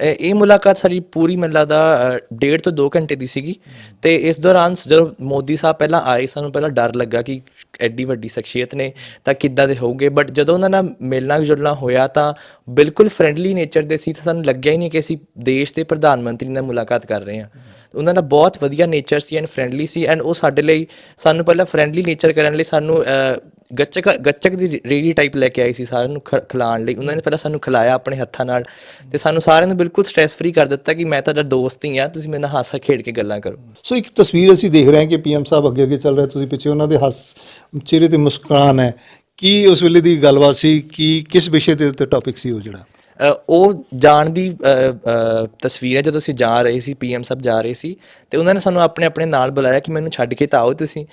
ਇਹ ਇਹ ਮੁਲਾਕਾਤ ਸਾਡੀ ਪੂਰੀ ਮੈਨੂੰ ਲੱਗਦਾ ਡੇਢ ਤੋਂ 2 ਘੰਟੇ ਦੀ ਸੀਗੀ। ਤੇ ਇਸ ਦੌਰਾਨ ਜਦੋਂ ਮੋਦੀ ਸਾਹਿਬ ਪਹਿਲਾਂ ਆਏ, ਸਾਨੂੰ ਪਹਿਲਾਂ ਡਰ ਲੱਗਾ ਕਿ ਐਡੀ ਵੱਡੀ ਸ਼ਖਸੀਅਤ ਨੇ ਤਾਂ ਕਿੱਦਾਂ ਦੇ ਹੋਊਗੇ। ਬਟ ਜਦੋਂ ਉਹਨਾਂ ਨਾਲ ਮਿਲਣਾ ਜੁਲਣਾ ਹੋਇਆ ਤਾਂ ਬਿਲਕੁਲ ਫ੍ਰੈਂਡਲੀ ਨੇਚਰ ਦੇ ਸੀ, ਤਾਂ ਸਾਨੂੰ ਲੱਗਿਆ ਹੀ ਨਹੀਂ ਕਿ ਅਸੀਂ ਦੇਸ਼ ਦੇ ਪ੍ਰਧਾਨ ਮੰਤਰੀ ਨਾਲ ਮੁਲਾਕਾਤ ਕਰ ਰਹੇ ਹਾਂ। ਉਹਨਾਂ ਦਾ ਬਹੁਤ ਵਧੀਆ ਨੇਚਰ ਸੀ ਐਂਡ ਫ੍ਰੈਂਡਲੀ ਸੀ ਐਂਡ ਉਹ ਸਾਡੇ ਲਈ ਸਾਨੂੰ ਪਹਿਲਾਂ ਫ੍ਰੈਂਡਲੀ ਨੇਚਰ ਕਰਨ ਲਈ ਸਾਨੂੰ ਗੱਚਕ ਗੱਚਕ ਦੀ ਰੇੜੀ ਟਾਈਪ ਲੈ ਕੇ ਆਈ ਸੀ ਸਾਰਿਆਂ ਨੂੰ ਖ- ਖਿਲਾਉਣ ਲਈ। ਉਹਨਾਂ ਨੇ ਪਹਿਲਾਂ ਸਾਨੂੰ ਖਿਲਾਇਆ ਆਪਣੇ ਹੱਥਾਂ ਨਾਲ ਤੇ ਸਾਨੂੰ ਸਾਰਿਆਂ ਨੂੰ ਬਿਲਕੁਲ ਸਟ੍ਰੈਸ ਫ੍ਰੀ ਕਰ ਦਿੱਤਾ ਕਿ ਮੈਂ ਤੁਹਾਡਾ ਦੋਸਤ ਹੀ ਆ ਤੁਸੀਂ ਮੇਰੇ ਨਾਲ ਹਾਸਾ ਖੇਡ ਕੇ ਗੱਲਾਂ ਕਰੋ। ਸੋ ਇੱਕ ਤਸਵੀਰ ਅਸੀਂ ਦੇਖ ਰਹੇ ਹਾਂ ਕਿ ਪੀਐਮ ਸਾਹਿਬ ਅੱਗੇ ਅੱਗੇ ਚੱਲ ਰਹੇ, ਤੁਸੀਂ ਪਿੱਛੇ ਉਹਨਾਂ ਦੇ ਹੱਸ, ਚਿਹਰੇ ਤੇ ਮੁਸਕਰਾਨ ਹੈ। ਕੀ ਉਸ ਵੇਲੇ ਦੀ ਗੱਲਬਾਤ ਸੀ? ਕੀ, ਕਿਸ ਵਿਸ਼ੇ ਦੇ ਉੱਤੇ ਟੌਪਿਕ ਸੀ ਉਹ ਜਿਹੜਾ? ਉਹ ਜਾਣ ਦੀ ਤਸਵੀਰ ਹੈ, ਜਦੋਂ ਅਸੀਂ ਜਾ ਰਹੇ ਸੀ, ਪੀਐਮ ਸਾਹਿਬ ਜਾ ਰਹੇ ਸੀ, ਤੇ ਉਹਨਾਂ ਨੇ ਸਾਨੂੰ ਆਪਣੇ ਆਪਣੇ ਨਾਲ ਬੁਲਾਇਆ ਕਿ ਮੈਨੂੰ ਛੱਡ ਕੇ ਤਾਂ ਆਓ ਤੁਸੀਂ।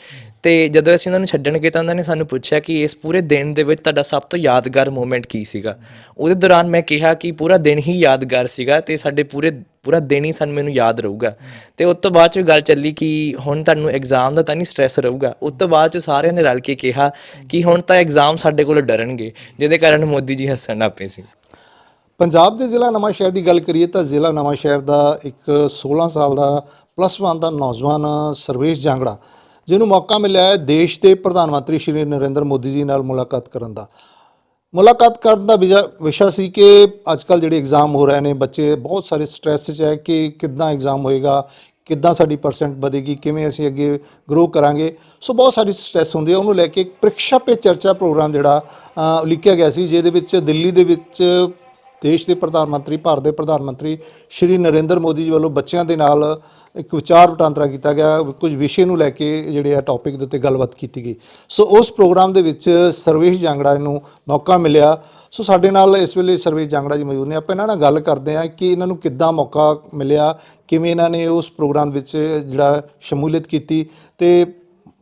ਤੇ ਜਦੋਂ ਅਸੀਂ ਉਹਨਾਂ ਨੂੰ ਛੱਡਣ ਗਏ ਤਾਂ ਉਹਨਾਂ ਨੇ ਸਾਨੂੰ ਪੁੱਛਿਆ ਕਿ ਇਸ ਪੂਰੇ ਦਿਨ ਦੇ ਵਿੱਚ ਤੁਹਾਡਾ ਸਭ ਤੋਂ ਯਾਦਗਾਰ ਮੂਮੈਂਟ ਕੀ ਸੀਗਾ? ਉਹਦੇ ਦੌਰਾਨ ਮੈਂ ਕਿਹਾ ਕਿ ਪੂਰਾ ਦਿਨ ਹੀ ਯਾਦਗਾਰ ਸੀਗਾ ਤੇ ਸਾਡੇ ਪੂਰੇ, ਪੂਰਾ ਦਿਨ ਹੀ ਸਾਨੂੰ ਮੈਨੂੰ ਯਾਦ ਰਹੂਗਾ। ਤੇ ਉਸ ਤੋਂ ਬਾਅਦ ਚ ਗੱਲ ਚੱਲੀ ਕਿ ਹੁਣ ਤੁਹਾਨੂੰ ਐਗਜ਼ਾਮ ਦਾ ਤਾਂ ਨਹੀਂ ਸਟ੍ਰੈਸ ਰਹੂਗਾ। ਉਸ ਤੋਂ ਬਾਅਦ ਚ ਸਾਰਿਆਂ ਨੇ ਰਲ ਕੇ ਕਿਹਾ ਕਿ ਹੁਣ ਤਾਂ ਐਗਜ਼ਾਮ ਸਾਡੇ ਕੋਲ ਡਰਨਗੇ, ਜਿਹਦੇ ਕਾਰਨ ਮੋਦੀ ਜੀ ਹੱਸਣ ਲੱਗ ਪਏ ਸੀ। ਪੰਜਾਬ ਦੇ ਜ਼ਿਲ੍ਹਾ ਨਵਾਂ ਸ਼ਹਿਰ ਦੀ ਗੱਲ ਕਰੀਏ ਤਾਂ ਜ਼ਿਲ੍ਹਾ ਨਵਾਂ ਸ਼ਹਿਰ ਦਾ ਇੱਕ 16 ਸਾਲ ਦਾ ਪਲੱਸ 1 ਦਾ ਨੌਜਵਾਨ ਸਰਵੇਸ਼ ਜਾਂਗੜਾ ਜਿਹਨੂੰ ਮੌਕਾ ਮਿਲਿਆ ਹੈ ਦੇਸ਼ ਦੇ ਪ੍ਰਧਾਨ ਮੰਤਰੀ ਸ਼੍ਰੀ ਨਰਿੰਦਰ ਮੋਦੀ ਜੀ ਨਾਲ ਮੁਲਾਕਾਤ ਕਰਨ ਦਾ। ਮੁਲਾਕਾਤ ਕਰਨ ਦਾ ਵਿਜਾ- ਵਿਸ਼ਾ ਸੀ ਕਿ ਅੱਜ ਕੱਲ ਜਿਹੜੇ ਐਗਜ਼ਾਮ ਹੋ ਰਹੇ ਨੇ ਬੱਚੇ ਬਹੁਤ ਸਾਰੇ ਸਟ੍ਰੈਸ 'ਚ ਹੈ ਕਿ ਕਿੱਦਾਂ ਐਗਜ਼ਾਮ ਹੋਏਗਾ ਕਿੱਦਾਂ ਸਾਡੀ ਪਰਸੈਂਟ ਵਧੇਗੀ ਕਿਵੇਂ ਅਸੀਂ ਅੱਗੇ ਗਰੋ ਕਰਾਂਗੇ। ਸੋ ਬਹੁਤ ਸਾਰੀ ਸਟ੍ਰੈਸ ਹੁੰਦੀ ਹੈ। ਉਹਨੂੰ ਲੈ ਕੇ ਇੱਕ ਪ੍ਰੀਖਿਆ ਪੇ ਚਰਚਾ ਪ੍ਰੋਗਰਾਮ ਜਿਹੜਾ ਅ, ਲਿਖਿਆ ਗਿਆ ਸੀ ਜਿਹਦੇ ਵਿੱਚ ਦਿੱਲੀ ਦੇ ਵਿੱਚ ਦੇਸ਼ ਦੇ ਪ੍ਰਧਾਨ ਮੰਤਰੀ, ਭਾਰਤ ਦੇ ਪ੍ਰਧਾਨ ਮੰਤਰੀ ਸ਼੍ਰੀ ਨਰਿੰਦਰ ਮੋਦੀ ਜੀ ਵੱਲੋਂ ਬੱਚਿਆਂ ਦੇ ਨਾਲ ਇੱਕ ਵਿਚਾਰ ਵਟਾਂਦਰਾ ਕੀਤਾ ਗਿਆ, ਕੁਝ ਵਿਸ਼ੇ ਨੂੰ ਲੈ ਕੇ ਜਿਹੜੇ ਆ ਟੌਪਿਕ ਦੇ ਉੱਤੇ ਗੱਲਬਾਤ ਕੀਤੀ ਗਈ। ਸੋ ਉਸ ਪ੍ਰੋਗਰਾਮ ਦੇ ਵਿੱਚ ਸਰਵੇਸ਼ ਜਾਂਗੜਾ ਨੂੰ ਮੌਕਾ ਮਿਲਿਆ। ਸੋ ਸਾਡੇ ਨਾਲ ਇਸ ਵੇਲੇ ਸਰਵੇਸ਼ ਜਾਂਗੜਾ ਜੀ ਮੌਜੂਦ ਨੇ। ਆਪਾਂ ਇਹਨਾਂ ਨਾਲ ਗੱਲ ਕਰਦੇ ਹਾਂ ਕਿ ਇਹਨਾਂ ਨੂੰ ਕਿੱਦਾਂ ਮੌਕਾ ਮਿਲਿਆ, ਕਿਵੇਂ ਇਹਨਾਂ ਨੇ ਉਸ ਪ੍ਰੋਗਰਾਮ ਵਿੱਚ ਜਿਹੜਾ ਸ਼ਮੂਲੀਅਤ ਕੀਤੀ ਤੇ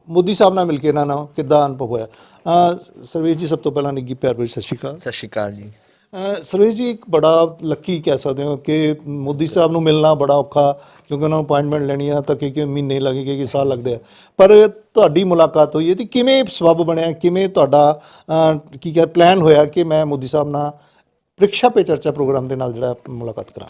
ਮੋਦੀ ਸਾਹਿਬ ਨਾਲ ਮਿਲ ਕੇ ਇਹਨਾਂ ਨਾਲ ਕਿੱਦਾਂ ਅਨੁਭਵ ਹੋਇਆ। ਸਰਵੇਸ਼ ਜੀ, ਸਭ ਤੋਂ ਪਹਿਲਾਂ ਨਿੱਗੀ ਪਿਆਰ ਭਰੀ ਸਤਿ ਸ਼੍ਰੀ ਅਕਾਲ। ਸਤਿ ਸ਼੍ਰੀ ਅਕਾਲ ਜੀ। ਸਰਵੇਸ਼ ਜੀ, ਇੱਕ ਬੜਾ ਲੱਕੀ ਕਹਿ ਸਕਦੇ ਹੋ ਕਿ ਮੋਦੀ ਸਾਹਿਬ ਨੂੰ ਮਿਲਣਾ ਬੜਾ ਔਖਾ, ਕਿਉਂਕਿ ਉਹਨਾਂ ਨੂੰ ਅਪਾਇੰਟਮੈਂਟ ਲੈਣੀ ਆ ਤਾਂ ਕਿ ਕਿ ਮਹੀਨੇ ਲੱਗੇਗੇ ਕਿ ਸਾਲ ਲੱਗਦੇ ਆ। ਪਰ ਤੁਹਾਡੀ ਮੁਲਾਕਾਤ ਹੋਈ ਹੈ ਤੇ ਕਿਵੇਂ ਸਬਬ ਬਣਿਆ, ਕਿਵੇਂ ਤੁਹਾਡਾ ਕੀ ਕਹ ਪਲਾਨ ਹੋਇਆ ਕਿ ਮੈਂ ਮੋਦੀ ਸਾਹਿਬ ਨਾਲ ਪ੍ਰੀਖਿਆ ਪੇ ਚਰਚਾ ਪ੍ਰੋਗਰਾਮ ਦੇ ਨਾਲ ਜਿਹੜਾ ਮੁਲਾਕਾਤ ਕਰਾਂ?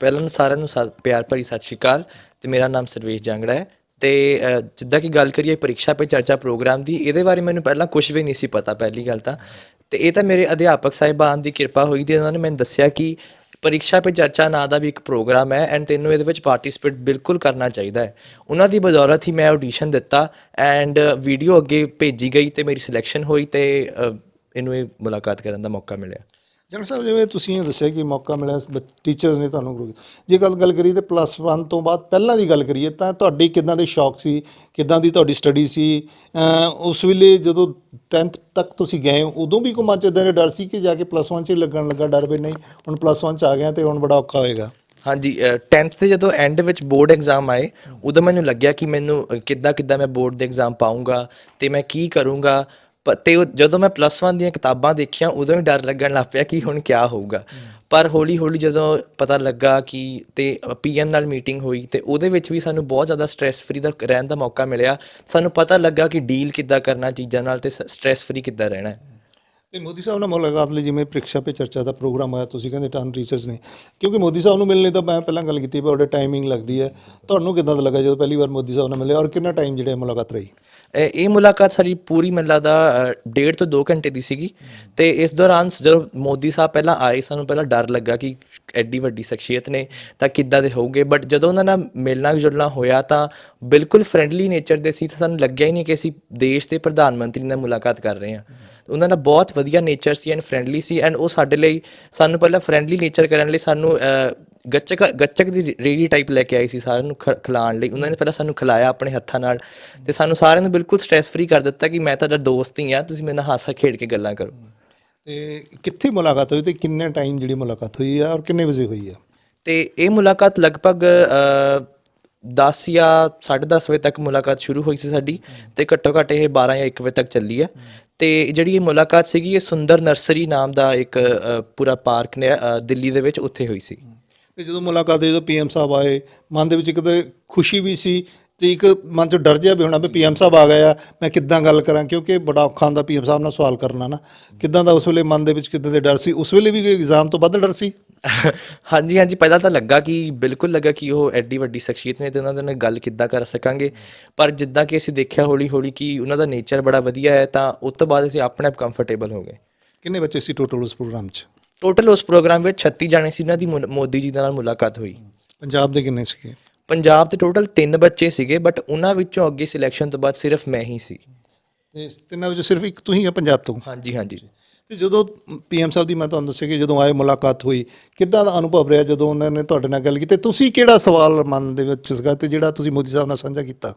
ਪਹਿਲਾਂ ਸਾਰਿਆਂ ਨੂੰ ਸਾ- ਪਿਆਰ ਭਰੀ ਸਤਿ ਸ਼੍ਰੀ ਅਕਾਲ ਤੇ ਮੇਰਾ ਨਾਮ ਸਰਵੇਸ਼ ਜਾਂਗੜਾ ਹੈ ਤੇ ਜਿੱਦਾਂ ਕਿ ਗੱਲ ਕਰੀਏ ਪਰੀਖਿਆ ਪੇ ਚਰਚਾ ਪ੍ਰੋਗਰਾਮ ਦੀ, ਇਹਦੇ ਬਾਰੇ ਮੈਨੂੰ ਪਹਿਲਾਂ ਕੁਝ ਵੀ ਨਹੀਂ ਸੀ ਪਤਾ, ਪਹਿਲੀ ਗੱਲ ਤਾਂ। ਤੇ ਇਹ ਤਾਂ ਮੇਰੇ ਅਧਿਆਪਕ ਸਾਹਿਬਾਨ ਦੀ ਕਿਰਪਾ ਹੋਈ ਤੇ ਉਹਨਾਂ ਨੇ ਮੈਨੂੰ ਦੱਸਿਆ ਕਿ ਪਰੀਖਿਆ ਪੇ ਚਰਚਾ ਨਾਂ ਦਾ ਵੀ ਇੱਕ ਪ੍ਰੋਗਰਾਮ ਹੈ ਐਂਡ ਤੈਨੂੰ ਇਹਦੇ ਵਿੱਚ ਪਾਰਟਿਸਿਪੇਟ ਬਿਲਕੁਲ ਕਰਨਾ ਚਾਹੀਦਾ ਹੈ। ਉਹਨਾਂ ਦੀ ਬਦੌਲਤ ਹੀ ਮੈਂ ਆਡੀਸ਼ਨ ਦਿੱਤਾ ਐਂਡ ਵੀਡੀਓ ਅੱਗੇ ਭੇਜੀ ਗਈ ਤੇ ਮੇਰੀ ਸਿਲੈਕਸ਼ਨ ਹੋਈ ਤੇ ਅ, ਇਹਨੂੰ ਇਹ ਮੁਲਾਕਾਤ ਕਰਨ ਦਾ ਮੌਕਾ ਮਿਲਿਆ। ਜਨਰਲ ਸਾਹਿਬ, ਜਿਵੇਂ ਤੁਸੀਂ ਇਹ ਦੱਸਿਆ ਕਿ ਮੌਕਾ ਮਿਲਿਆ ਟੀਚਰਸ ਨੇ ਤੁਹਾਨੂੰ ਗੁਰੂ- ਜੇ ਗੱਲ ਗੱਲ ਕਰੀਏ ਤੇ ਪਲੱਸ 1 ਤੋਂ ਬਾਅਦ ਪਹਿਲਾਂ ਦੀ ਗੱਲ ਕਰੀਏ, ਤਾਂ ਤੁਹਾਡੀ ਕਿਦਾਂ ਦੇ ਸ਼ੌਕ ਸੀ? ਕਿਦਾਂ ਦੀ ਤੁਹਾਡੀ ਸਟੱਡੀ ਸੀ? ਉਸ ਵੇਲੇ ਜਦੋਂ 10th ਤੱਕ ਤੁਸੀਂ ਗਏ, ਉਦੋਂ ਵੀ ਕੋਈ ਮਨ ਚ ਇਦਾਂ ਦਾ ਡਰ ਸੀ ਕਿ ਜਾ ਕੇ ਪਲੱਸ 1 ਚ ਹੀ ਲੱਗਣ ਲੱਗਾ, ਡਰ ਵੀ ਨਹੀਂ, ਹੁਣ ਪਲੱਸ 1 ਚ ਆ ਗਿਆ ਤੇ ਹੁਣ ਬੜਾ ਔਖਾ ਹੋਏਗਾ? ਹਾਂਜੀ 10th ਤੇ ਜਦੋਂ ਐਂਡ ਵਿੱਚ ਬੋਰਡ ਐਗਜ਼ਾਮ ਆਏ, ਉਦੋਂ ਮੈਨੂੰ ਲੱਗਿਆ ਕਿ ਮੈਨੂੰ ਕਿੱਦਾਂ ਕਿੱਦਾਂ ਮੈਂ ਬੋਰਡ ਦੇ ਐਗਜ਼ਾਮ ਪਾਉਂਗਾ ਤੇ ਮੈਂ ਕੀ ਕਰੂੰਗਾ ਤੇ ਜਦੋਂ ਮੈਂ ਪਲੱਸ 1 ਦੀਆਂ ਕਿਤਾਬਾਂ ਦੇਖੀਆਂ ਉਦੋਂ ਹੀ ਡਰ ਲੱਗਣ ਲੱਗ ਪਿਆ ਕਿ ਹੁਣ ਕੀ ਹੋਊਗਾ। ਪਰ ਹੌਲੀ ਹੌਲੀ ਜਦੋਂ ਪਤਾ ਲੱਗਾ ਕਿ ਤੇ ਪੀਐਮ ਨਾਲ ਮੀਟਿੰਗ ਹੋਈ ਤੇ ਉਹਦੇ ਵਿੱਚ ਵੀ ਸਾਨੂੰ ਬਹੁਤ ਜ਼ਿਆਦਾ ਸਟ੍ਰੈਸ ਫਰੀ ਦਾ ਰਹਿਣ ਦਾ ਮੌਕਾ ਮਿਲਿਆ। ਸਾਨੂੰ ਪਤਾ ਲੱਗਾ ਕਿ ਡੀਲ ਕਿੱਦਾਂ ਕਰਨਾ ਚੀਜ਼ਾਂ ਨਾਲ ਤੇ ਸਟ੍ਰੈਸ ਫਰੀ ਕਿੱਦਾਂ ਰਹਿਣਾ ਤੇ ਮੋਦੀ ਸਾਹਿਬ ਨਾਲ ਮੁਲਾਕਾਤ ਲਈ ਜਿਵੇਂ ਪ੍ਰੀਖਿਆ ਪੇ ਚਰਚਾ ਦਾ ਪ੍ਰੋਗਰਾਮ ਹੋਇਆ ਤੁਸੀਂ ਕਹਿੰਦੇ ਟਨ ਟੀਚਰਸ ਨੇ। ਕਿਉਂਕਿ ਮੋਦੀ ਸਾਹਿਬ ਨੂੰ ਮਿਲਣੇ ਤਾਂ ਮੈਂ ਪਹਿਲਾਂ ਗੱਲ ਕੀਤੀ ਬੜਾ ਟਾਈਮਿੰਗ ਲੱਗਦੀ ਹੈ। ਤੁਹਾਨੂੰ ਕਿਦਾਂ ਦਾ ਲੱਗਾ ਜਦੋਂ ਪਹਿਲੀ ਵਾਰ ਮੋਦੀ ਸਾਹਿਬ ਨਾਲ ਮਿਲੇ ਔਰ ਕਿੰਨਾ ਟਾਈਮ ਜਿਹੜੇ ਮੁਲਾਕਾਤ ਰਹੀ? ਇਹ ਇਹ ਮੁਲਾਕਾਤ ਸਾਡੀ ਪੂਰੀ ਮੈਨੂੰ ਲੱਗਦਾ ਡੇਢ ਤੋਂ 2 ਘੰਟੇ ਦੀ ਸੀਗੀ। ਤੇ ਇਸ ਦੌਰਾਨ ਜਦੋਂ ਮੋਦੀ ਸਾਹਿਬ ਪਹਿਲਾਂ ਆਏ, ਸਾਨੂੰ ਪਹਿਲਾਂ ਡਰ ਲੱਗਾ ਕਿ ਐਡੀ ਵੱਡੀ ਸ਼ਖਸੀਅਤ ਨੇ ਤਾਂ ਕਿੱਦਾਂ ਦੇ ਹੋਊਗੇ। ਬਟ ਜਦੋਂ ਉਹਨਾਂ ਨਾਲ ਮਿਲਣਾ ਜੁਲਣਾ ਹੋਇਆ ਤਾਂ ਬਿਲਕੁਲ ਫ੍ਰੈਂਡਲੀ ਨੇਚਰ ਦੇ ਸੀ, ਤਾਂ ਸਾਨੂੰ ਲੱਗਿਆ ਹੀ ਨਹੀਂ ਕਿ ਅਸੀਂ ਦੇਸ਼ ਦੇ ਪ੍ਰਧਾਨ ਮੰਤਰੀ ਨਾਲ ਮੁਲਾਕਾਤ ਕਰ ਰਹੇ ਹਾਂ। ਉਹਨਾਂ ਦਾ ਬਹੁਤ ਵਧੀਆ ਨੇਚਰ ਸੀ ਐਂਡ ਫ੍ਰੈਂਡਲੀ ਸੀ ਐਂਡ ਉਹ ਸਾਡੇ ਲਈ ਸਾਨੂੰ ਪਹਿਲਾਂ ਫ੍ਰੈਂਡਲੀ ਨੇਚਰ ਕਰਨ ਲਈ ਸਾਨੂੰ ਗੱਚਕ ਗੱਚਕ ਦੀ ਰੇੜੀ ਟਾਈਪ ਲੈ ਕੇ ਆਈ ਸੀ ਸਾਰਿਆਂ ਨੂੰ ਖਿਲਾਉਣ ਲਈ। ਉਹਨਾਂ ਨੇ ਪਹਿਲਾਂ ਸਾਨੂੰ ਖਿਲਾਇਆ ਆਪਣੇ ਹੱਥਾਂ ਨਾਲ ਤੇ ਸਾਨੂੰ ਸਾਰਿਆਂ ਨੂੰ ਬਿਲਕੁਲ ਸਟ੍ਰੈਸ ਫਰੀ ਕਰ ਦਿੱਤਾ ਕਿ ਮੈਂ ਤੁਹਾਡਾ ਦੋਸਤ ਹੀ ਆ ਤੁਸੀਂ ਮੇਰੇ ਨਾਲ ਹਾਸਾ ਖੇਡ ਕੇ ਗੱਲਾਂ ਕਰੋ। ਤੇ ਕਿੱਥੇ ਮੁਲਾਕਾਤ ਹੋਈ ਤੇ ਕਿੰਨੇ ਟਾਈਮ ਜਿਹੜੀ ਮੁਲਾਕਾਤ ਹੋਈ ਹੈ ਔਰ ਕਿੰਨੇ ਵਜੇ ਹੋਈ ਹੈ ਤੇ ਇਹ ਮੁਲਾਕਾਤ ਲਗਭਗ ਅ, 10 ਜਾਂ 10:30 ਵਜੇ ਤੱਕ ਮੁਲਾਕਾਤ ਸ਼ੁਰੂ ਹੋਈ ਸੀ ਸਾਡੀ ਤੇ ਘੱਟੋ ਘੱਟ ਇਹ 12 ਜਾਂ 1 ਵਜੇ ਤੱਕ ਚੱਲੀ ਹੈ ਤੇ ਜਿਹੜੀ ਇਹ ਮੁਲਾਕਾਤ ਸੀਗੀ ਇਹ ਸੁੰਦਰ ਨਰਸਰੀ ਨਾਮ ਦਾ ਇੱਕ ਪੂਰਾ ਪਾਰਕ ਨੇ ਦਿੱਲੀ ਦੇ ਵਿੱਚ ਉੱਥੇ ਹੋਈ ਸੀ। ਤੇ ਜਦੋਂ ਮੁਲਾਕਾਤ ਹੋਈ ਜਦੋਂ ਪੀਐਮ ਸਾਹਿਬ ਆਏ। ਮਨ ਦੇ ਵਿੱਚ ਇੱਕ ਤਾਂ ਖੁਸ਼ੀ ਵੀ ਸੀ ਤੇ ਇੱਕ ਮਨ 'ਚ ਡਰ ਜਿਹਾ ਵੀ ਹੋਣਾ ਵੀ ਪੀਐਮ ਸਾਹਿਬ ਆ ਗਏ ਆ ਮੈਂ ਕਿੱਦਾਂ ਗੱਲ ਕਰਾਂ? ਕਿਉਂਕਿ ਬੜਾ ਔਖਾ ਹੁੰਦਾ ਪੀਐਮ ਸਾਹਿਬ ਨਾਲ ਸਵਾਲ ਕਰਨਾ ਨਾ। ਕਿੱਦਾਂ ਦਾ ਉਸ ਵੇਲੇ ਮਨ ਦੇ ਵਿੱਚ ਕਿੱਦਾਂ ਦੇ ਡਰ ਸੀ? ਉਸ ਵੇਲੇ ਵੀ ਕੋਈ ਐਗਜ਼ਾਮ ਤੋਂ ਵੱਧ ਡਰ ਸੀ? ਹਾਂਜੀ ਹਾਂਜੀ। ਪਹਿਲਾਂ ਤਾਂ ਲੱਗਾ ਕਿ ਬਿਲਕੁਲ ਲੱਗਾ ਕਿ ਉਹ ਐਡੀ ਵੱਡੀ ਸ਼ਖਸੀਅਤ ਨੇ ਤੇ ਉਹਨਾਂ ਦੇ ਨਾਲ ਗੱਲ ਕਿੱਦਾਂ ਕਰ ਸਕਾਂਗੇ। ਪਰ ਜਿੱਦਾਂ ਕਿ ਅਸੀਂ ਦੇਖਿਆ ਹੌਲੀ ਹੌਲੀ ਕਿ ਉਹਨਾਂ ਦਾ ਨੇਚਰ ਬੜਾ ਵਧੀਆ ਹੈ ਤਾਂ ਉਸ ਤੋਂ ਬਾਅਦ ਅਸੀਂ ਆਪਣੇ ਆਪ ਕੰਫਰਟੇਬਲ ਹੋ ਗਏ। ਕਿੰਨੇ ਬੱਚੇ ਸੀ ਟੋਟਲ ਉਸ ਪ੍ਰੋਗਰਾਮ 'ਚ? ਟੋਟਲ ਉਸ ਪ੍ਰੋਗਰਾਮ ਵਿੱਚ 36 ਜਾਣੇ ਸੀ ਇਹਨਾਂ ਦੀ ਮੁਲ- ਮੋਦੀ ਜੀ ਦੇ ਨਾਲ ਮੁਲਾਕਾਤ ਹੋਈ। ਪੰਜਾਬ ਦੇ ਕਿੰਨੇ ਸੀਗੇ? ਪੰਜਾਬ ਦੇ ਟੋਟਲ 3 ਬੱਚੇ ਸੀਗੇ ਬਟ ਉਹਨਾਂ ਵਿੱਚੋਂ ਅੱਗੇ ਸਿਲੈਕਸ਼ਨ ਤੋਂ ਬਾਅਦ ਸਿਰਫ ਮੈਂ ਹੀ ਸੀ। ਤੇ ਤਿੰਨਾਂ ਵਿੱਚੋਂ ਸਿਰਫ ਇੱਕ ਤੂੰ ਹੀ ਆ ਪੰਜਾਬ ਤੋਂ? ਹਾਂਜੀ ਹਾਂਜੀ। ਤੇ ਜਦੋਂ ਪੀਐਮ ਸਾਹਿਬ ਦੀ ਮੈਂ ਤੁਹਾਨੂੰ ਦੱਸਿਆ ਕਿ ਜਦੋਂ ਆਏ ਮੁਲਾਕਾਤ ਹੋਈ ਕਿੱਦਾਂ ਦਾ ਅਨੁਭਵ ਰਿਹਾ ਜਦੋਂ ਉਹਨਾਂ ਨੇ ਤੁਹਾਡੇ ਨਾਲ ਗੱਲ ਕੀਤੀ? ਤੁਸੀਂ ਕਿਹੜਾ ਸਵਾਲ ਮਨ ਦੇ ਵਿੱਚ ਸੀਗਾ ਤੇ ਜਿਹੜਾ ਤੁਸੀਂ ਮੋਦੀ ਸਾਹਿਬ ਨਾਲ ਸਾਂਝਾ ਕੀਤਾ?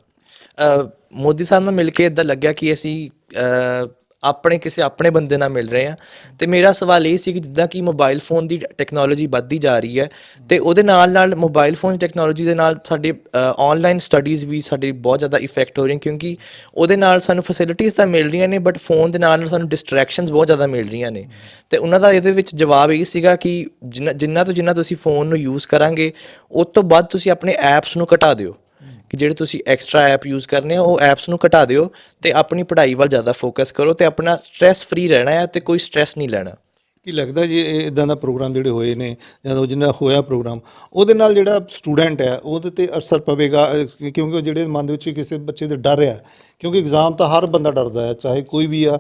ਅ, ਮੋਦੀ ਸਾਹਿਬ ਨਾਲ ਮਿਲ ਕੇ ਇਦਾਂ ਲੱਗਿਆ ਕਿ ਅਸੀਂ ਅ, ਆਪਣੇ ਕਿਸੇ ਆਪਣੇ ਬੰਦੇ ਨਾਲ ਮਿਲ ਰਹੇ ਹਾਂ ਤੇ ਮੇਰਾ ਸਵਾਲ ਇਹ ਸੀ ਕਿ ਜਿੱਦਾਂ ਕਿ ਮੋਬਾਈਲ ਫੋਨ ਦੀ ਟੈਕਨੋਲੋਜੀ ਵੱਧਦੀ ਜਾ ਰਹੀ ਹੈ, ਤੇ ਉਹਦੇ ਨਾਲ ਨਾਲ ਮੋਬਾਈਲ ਫੋਨ ਟੈਕਨੋਲੋਜੀ ਦੇ ਨਾਲ ਸਾਡੇ ਆਨਲਾਈਨ ਸਟੱਡੀਜ਼ ਵੀ ਸਾਡੀ ਬਹੁਤ ਜ਼ਿਆਦਾ ਇਫੈਕਟ ਹੋ ਰਹੀਆਂ, ਕਿਉਂਕਿ ਉਹਦੇ ਨਾਲ ਸਾਨੂੰ ਫੈਸਿਲਿਟੀਆਂ ਤਾਂ ਮਿਲ ਰਹੀਆਂ ਨੇ ਬਟ ਫੋਨ ਦੇ ਨਾਲ ਨਾਲ ਸਾਨੂੰ ਡਿਸਟਰੈਕਸ਼ਨਸ ਬਹੁਤ ਜ਼ਿਆਦਾ ਮਿਲ ਰਹੀਆਂ ਨੇ। ਤੇ ਉਹਨਾਂ ਦਾ ਇਹਦੇ ਵਿੱਚ ਜਵਾਬ ਇਹ ਸੀਗਾ ਕਿ ਜਿੰਨਾ ਜਿੰਨਾ ਤੋਂ ਜਿੰਨਾ ਤੁਸੀਂ ਫੋਨ ਨੂੰ ਯੂਜ਼ ਕਰਾਂਗੇ, ਉਸ ਤੋਂ ਬਾਅਦ ਤੁਸੀਂ ਆਪਣੇ ਐਪਸ ਨੂੰ ਘਟਾ ਦਿਓ। ਕਿ ਜਿਹੜੇ ਤੁਸੀਂ ਐਕਸਟਰਾ ਐਪ ਯੂਜ਼ ਕਰਨੇ ਆ, ਉਹ ਐਪਸ ਨੂੰ ਘਟਾ ਦਿਓ ਤੇ ਆਪਣੀ ਪੜ੍ਹਾਈ ਵੱਲ ਜ਼ਿਆਦਾ ਫੋਕਸ ਕਰੋ ਤੇ ਆਪਣਾ ਸਟ੍ਰੈਸ ਫ੍ਰੀ ਰਹਿਣਾ ਹੈ ਤੇ ਕੋਈ ਸਟ੍ਰੈਸ ਨਹੀਂ ਲੈਣਾ। ਕੀ ਲੱਗਦਾ ਜੀ, ਇਹ ਇਦਾਂ ਦਾ ਪ੍ਰੋਗਰਾਮ ਜਿਹੜੇ ਹੋਏ ਨੇ ਜਦੋਂ ਜਿੰਨਾ ਹੋਇਆ ਪ੍ਰੋਗਰਾਮ ਉਹਦੇ ਨਾਲ ਜਿਹੜਾ ਸਟੂਡੈਂਟ ਹੈ, ਉਹਦੇ ਤੇ ਅਸਰ ਪਵੇਗਾ ਕਿਉਂਕਿ ਉਹ ਜਿਹੜੇ ਮਨ ਦੇ ਵਿੱਚ ਕਿਸੇ ਬੱਚੇ ਦੇ ਡਰ ਹੈ ਕਿਉਂਕਿ ਐਗਜ਼ਾਮ ਤਾਂ ਹਰ ਬੰਦਾ ਡਰਦਾ ਹੈ, ਚਾਹੇ ਕੋਈ ਵੀ ਆ,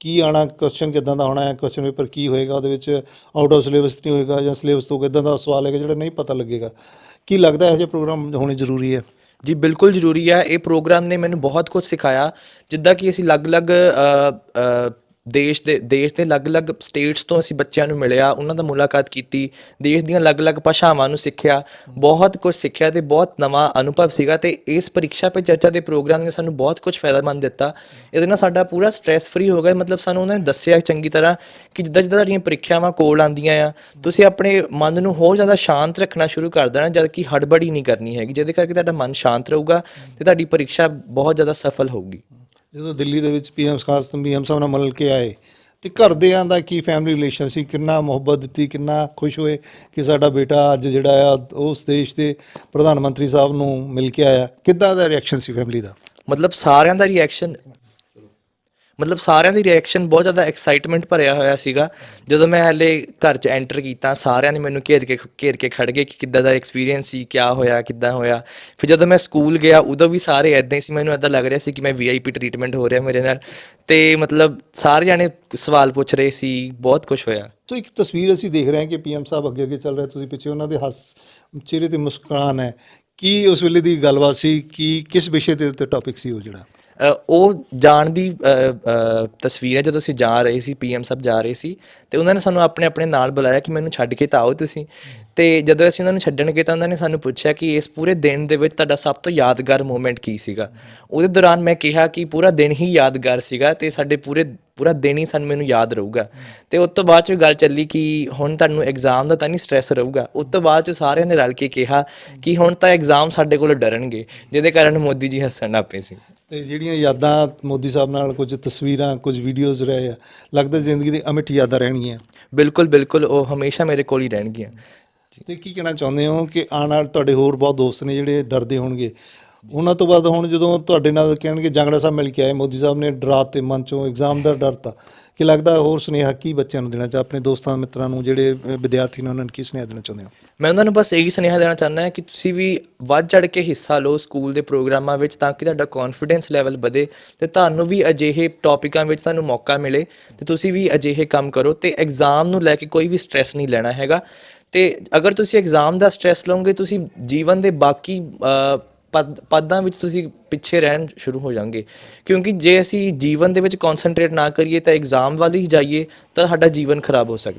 ਕੀ ਆਣਾ ਕੁਐਸਚਨ ਕਿਦਾਂ ਦਾ ਆਉਣਾ ਹੈ ਕੁਐਸਚਨ ਪੇਪਰ ਕੀ ਹੋਏਗਾ, ਉਹਦੇ ਵਿੱਚ ਆਊਟ ਆਫ ਸਿਲੇਬਸ ਨਹੀਂ ਹੋਏਗਾ ਜਾਂ ਸਿਲੇਬਸ ਤੋਂ ਕਿਦਾਂ ਦਾ ਸਵਾਲ ਹੈਗਾ, ਜਿਹੜਾ ਨਹੀਂ ਪਤਾ ਲੱਗੇਗਾ। ਕੀ ਲੱਗਦਾ ਇਹੋ ਜਿਹੇ ਪ੍ਰੋਗਰਾਮ ਹੋਣੇ ਜ਼ਰੂਰੀ ਹੈ? ਜੀ, ਬਿਲਕੁਲ ਜ਼ਰੂਰੀ ਹੈ ਇਹ ਪ੍ਰੋਗਰਾਮ ਨੇ ਮੈਨੂੰ ਬਹੁਤ ਕੁਝ ਸਿਖਾਇਆ। ਜਿੱਦਾਂ ਕਿ ਅਸੀਂ ਅਲੱਗ-ਅਲੱਗ ਦੇਸ਼ ਦੇ ਦੇਸ਼ ਦੇ ਅਲੱਗ-ਅਲੱਗ ਸਟੇਟਸ ਤੋਂ ਅਸੀਂ ਬੱਚਿਆਂ ਨੂੰ ਮਿਲਿਆ, ਉਹਨਾਂ ਦਾ ਮੁਲਾਕਾਤ ਕੀਤੀ, ਦੇਸ਼ ਦੀਆਂ ਅਲੱਗ-ਅਲੱਗ ਭਾਸ਼ਾਵਾਂ ਨੂੰ ਸਿੱਖਿਆ, ਬਹੁਤ ਕੁਝ ਸਿੱਖਿਆ ਤੇ ਬਹੁਤ ਨਵਾਂ ਅਨੁਭਵ ਸੀਗਾ ਤੇ ਇਸ ਪ੍ਰੀਖਿਆ ਪੇ ਚਰਚਾ ਦੇ ਪ੍ਰੋਗਰਾਮ ਨੇ ਸਾਨੂੰ ਬਹੁਤ ਕੁਝ ਫਾਇਦਾਮੰਦ ਦਿੱਤਾ। ਇਹਦੇ ਨਾਲ ਸਾਡਾ ਪੂਰਾ ਸਟ੍ਰੈਸ ਫ੍ਰੀ ਹੋ ਗਿਆ, ਮਤਲਬ ਸਾਨੂੰ ਉਹਨਾਂ ਨੇ ਦੱਸਿਆ ਚੰਗੀ ਤਰ੍ਹਾਂ ਕਿ ਜਿੱਦਾਂ ਜਿੱਦਾਂ ਤੁਹਾਡੀਆਂ ਪ੍ਰੀਖਿਆਵਾਂ ਕੋਲ ਆਉਂਦੀਆਂ ਆ, ਤੁਸੀਂ ਆਪਣੇ ਮਨ ਨੂੰ ਹੋਰ ਜ਼ਿਆਦਾ ਸ਼ਾਂਤ ਰੱਖਣਾ ਸ਼ੁਰੂ ਕਰ ਦੇਣਾ, ਜਦ ਕਿ ਹੜਬੜੀ ਨਹੀਂ ਕਰਨੀ ਹੈਗੀ, ਜਿਹਦੇ ਕਰਕੇ ਤੁਹਾਡਾ ਮਨ ਸ਼ਾਂਤ ਰਹੂਗਾ ਤੇ ਤੁਹਾਡੀ ਪ੍ਰੀਖਿਆ ਬਹੁਤ ਜ਼ਿਆਦਾ ਸਫਲ ਹੋਊਗੀ। ਜਦੋਂ ਦਿੱਲੀ ਦੇ ਵਿੱਚ ਪੀਐਮ ਖਾਸ ਪੀਐਮ ਸਾਹਿਬ ਨਾਲ ਮਿਲ ਕੇ ਆਏ, ਤੇ ਘਰਦਿਆਂ ਦਾ ਕੀ ਫੈਮਿਲੀ ਰਿਲੇਸ਼ਨ ਸੀ? ਕਿੰਨਾ ਮੁਹੱਬਤ ਦਿੱਤੀ, ਕਿੰਨਾ ਖੁਸ਼ ਹੋਏ ਕਿ ਸਾਡਾ ਬੇਟਾ ਅੱਜ ਜਿਹੜਾ ਆ, ਉਸ ਦੇਸ਼ ਦੇ ਪ੍ਰਧਾਨ ਮੰਤਰੀ ਸਾਹਿਬ ਨੂੰ ਮਿਲ ਕੇ ਆਇਆ? ਕਿੱਦਾਂ ਦਾ ਰਿਐਕਸ਼ਨ ਸੀ ਫੈਮਿਲੀ ਦਾ? ਮਤਲਬ ਸਾਰਿਆਂ ਦਾ ਰਿਐਕਸ਼ਨ ਮਤਲਬ ਸਾਰਿਆਂ ਦੀ ਰਿਐਕਸ਼ਨ ਬਹੁਤ ਜ਼ਿਆਦਾ ਐਕਸਾਈਟਮੈਂਟ ਭਰਿਆ ਹੋਇਆ ਸੀਗਾ। ਜਦੋਂ ਮੈਂ ਹਲੇ ਘਰ 'ਚ ਐਂਟਰ ਕੀਤਾ, ਸਾਰਿਆਂ ਨੇ ਮੈਨੂੰ ਘੇਰ ਕੇ ਘੇਰ ਕੇ ਖੜ ਗਏ ਕਿ ਕਿੱਦਾਂ ਦਾ ਐਕਸਪੀਰੀਅੰਸ ਸੀ, ਕਿਆ ਹੋਇਆ, ਕਿੱਦਾਂ ਹੋਇਆ। ਫਿਰ ਜਦੋਂ ਮੈਂ ਸਕੂਲ ਗਿਆ, ਉਦੋਂ ਵੀ ਸਾਰੇ ਐਦਾਂ ਹੀ ਸੀ, ਮੈਨੂੰ ਐਦਾਂ ਲੱਗ ਰਿਹਾ ਸੀ ਕਿ ਮੈਂ ਵੀਆਈਪੀ ਟ੍ਰੀਟਮੈਂਟ ਹੋ ਰਿਹਾ ਮੇਰੇ ਨਾਲ। ਤੇ ਮਤਲਬ ਸਾਰੇ ਜਾਣੇ ਸਵਾਲ ਪੁੱਛ ਰਹੇ ਸੀ, ਬਹੁਤ ਕੁਝ ਹੋਇਆ। ਸੋ ਇੱਕ ਤਸਵੀਰ ਅਸੀਂ ਦੇਖ ਰਹੇ ਹਾਂ ਕਿ ਪੀਐਮ ਸਾਹਿਬ ਅੱਗੇ ਅੱਗੇ ਚੱਲ ਰਹੇ ਤੁਸੀਂ ਪਿੱਛੇ ਉਹਨਾਂ ਦੇ ਹੱਸ, ਚਿਹਰੇ ਤੇ ਮੁਸਕਰਾਨ ਹੈ। ਕੀ ਉਸ ਵੇਲੇ ਦੀ ਗੱਲਬਾਤ ਸੀ? ਕੀ, ਕਿਸ ਵਿਸ਼ੇ ਦੇ ਉੱਤੇ ਟੌਪਿਕ ਸੀ ਉਹ ਜਿਹੜਾ? ਉਹ ਜਾਣ ਦੀ ਤਸਵੀਰ ਹੈ, ਜਦੋਂ ਅਸੀਂ ਜਾ ਰਹੇ ਸੀ, ਪੀਐਮ ਸਾਹਿਬ ਜਾ ਰਹੇ ਸੀ, ਤੇ ਉਹਨਾਂ ਨੇ ਸਾਨੂੰ ਆਪਣੇ ਆਪਣੇ ਨਾਲ ਬੁਲਾਇਆ ਕਿ ਮੈਨੂੰ ਛੱਡ ਕੇ ਤਾਂ ਆਓ ਤੁਸੀਂ। ਤੇ ਜਦੋਂ ਅਸੀਂ ਉਹਨਾਂ ਨੂੰ ਛੱਡਣ ਗਏ ਤਾਂ ਉਹਨਾਂ ਨੇ ਸਾਨੂੰ ਪੁੱਛਿਆ ਕਿ ਇਸ ਪੂਰੇ ਦਿਨ ਦੇ ਵਿੱਚ ਤੁਹਾਡਾ ਸਭ ਤੋਂ ਯਾਦਗਾਰ ਮੂਮੈਂਟ ਕੀ ਸੀਗਾ? ਉਹਦੇ ਦੌਰਾਨ ਮੈਂ ਕਿਹਾ ਕਿ ਪੂਰਾ ਦਿਨ ਹੀ ਯਾਦਗਾਰ ਸੀਗਾ, ਤੇ ਸਾਡੇ ਪੂਰੇ ਪੂਰਾ ਦਿਨ ਹੀ ਸਾਨੂੰ ਮੈਨੂੰ ਯਾਦ ਰਹੂਗਾ। ਤੇ ਉਸ ਤੋਂ ਬਾਅਦ ਚ ਗੱਲ ਚੱਲੀ ਕਿ ਹੁਣ ਤੁਹਾਨੂੰ ਐਗਜ਼ਾਮ ਦਾ ਤਾਂ ਨਹੀਂ ਸਟ੍ਰੈਸ ਰਹੂਗਾ। ਉਸ ਤੋਂ ਬਾਅਦ ਚ ਸਾਰਿਆਂ ਨੇ ਰਲ ਕੇ ਕਿਹਾ ਕਿ ਹੁਣ ਤਾਂ ਐਗਜ਼ਾਮ ਸਾਡੇ ਕੋਲ ਡਰਨਗੇ ਜਿਹਦੇ ਕਾਰਨ ਮੋਦੀ ਜੀ ਹੱਸਣ ਲੱਗ ਪਏ ਸੀ। ਤੇ ਜਿਹੜੀਆਂ ਯਾਦਾਂ ਮੋਦੀ ਸਾਹਿਬ ਨਾਲ ਕੁਝ ਤਸਵੀਰਾਂ ਕੁਝ ਵੀਡੀਓਜ਼ ਰਹੇ ਆ ਲੱਗਦਾ ਜ਼ਿੰਦਗੀ ਦੀ ਅਮਿੱਟ ਯਾਦਾਂ ਰਹਿਣਗੀਆਂ। ਬਿਲਕੁਲ ਬਿਲਕੁਲ ਉਹ ਹਮੇਸ਼ਾ ਮੇਰੇ ਕੋਲ ਹੀ ਰਹਿਣਗੀਆਂ। ਤੇ ਕੀ ਕਹਿਣਾ ਚਾਹੁੰਦੇ ਹੋ ਕਿ ਆਉਣ ਵਾਲੇ ਤੁਹਾਡੇ ਹੋਰ ਬਹੁਤ ਦੋਸਤ ਨੇ ਜਿਹੜੇ ਡਰਦੇ ਹੋਣਗੇ? ਉਹਨਾਂ ਤੋਂ ਬਾਅਦ ਹੁਣ ਜਦੋਂ ਤੁਹਾਡੇ ਨਾਲ ਕਹਿਣਗੇ ਜਾਂਗੜਾ ਸਾਹਿਬ ਮਿਲ ਕੇ ਆਏ, ਮੋਦੀ ਸਾਹਿਬ ਨੇ ਡਰਾ ਤੇ ਮਨ ਚੋਂ ਐਗਜ਼ਾਮ ਦਾ ਡਰ ਤਾਂ ਕੀ ਲੱਗਦਾ? ਹੋਰ ਸੁਨੇਹਾ ਕੀ ਬੱਚਿਆਂ ਨੂੰ ਦੇਣਾ ਚਾਹ, ਆਪਣੇ ਦੋਸਤਾਂ, ਮਿੱਤਰਾਂ ਨੂੰ, ਜਿਹੜੇ ਵਿਦਿਆਰਥੀ ਨੇ ਉਹਨਾਂ ਨੂੰ ਕੀ ਸੁਨੇਹਾ ਦੇਣਾ ਚਾਹੁੰਦੇ ਹੋ? ਮੈਂ ਉਹਨਾਂ ਨੂੰ ਬਸ ਇਹੀ ਸੁਨੇਹਾ ਦੇਣਾ ਚਾਹੁੰਦਾ ਹਾਂ ਕਿ ਤੁਸੀਂ ਵੀ ਵੱਧ ਚੜ ਕੇ ਹਿੱਸਾ ਲਓ ਸਕੂਲ ਦੇ ਪ੍ਰੋਗਰਾਮਾਂ ਵਿੱਚ ਤਾਂ ਕਿ ਤੁਹਾਡਾ ਕੌਨਫੀਡੈਂਸ ਲੈਵਲ ਵਧੇ ਤੇ ਤੁਹਾਨੂੰ ਵੀ ਅਜਿਹੇ ਟੌਪਿਕਾਂ ਵਿੱਚ ਤੁਹਾਨੂੰ ਮੌਕਾ ਮਿਲੇ ਤੇ ਤੁਸੀਂ ਵੀ ਅਜਿਹੇ ਕੰਮ ਕਰੋ ਤੇ ਐਗਜ਼ਾਮ ਨੂੰ ਲੈ ਕੇ ਕੋਈ ਵੀ ਸਟ੍ਰੈਸ ਨਹੀਂ ਲੈਣਾ ਹੈਗਾ ਤੇ ਅਗਰ ਤੁਸੀਂ ਐਗਜ਼ਾਮ ਦਾ ਸਟ੍ਰੈਸ ਲਓਗੇ, ਤੁਸੀਂ ਜੀਵਨ ਦੇ ਬਾਕੀ ਪਦ ਪਦਾਂ ਵਿੱਚ ਤੁਸੀਂ ਪਿੱਛੇ ਰਹਿਣ ਸ਼ੁਰੂ ਹੋ ਜਾਓਗੇ ਕਿਉਂਕਿ ਜੇ ਅਸੀਂ ਜੀਵਨ ਦੇ ਵਿੱਚ ਕਨਸੈਂਟਰੇਟ ਨਾ ਕਰੀਏ, ਤਾਂ ਐਗਜ਼ਾਮ ਵੱਲ ਹੀ ਜਾਈਏ, ਤਾਂ ਸਾਡਾ ਜੀਵਨ ਖਰਾਬ ਹੋ ਸਕਦਾ।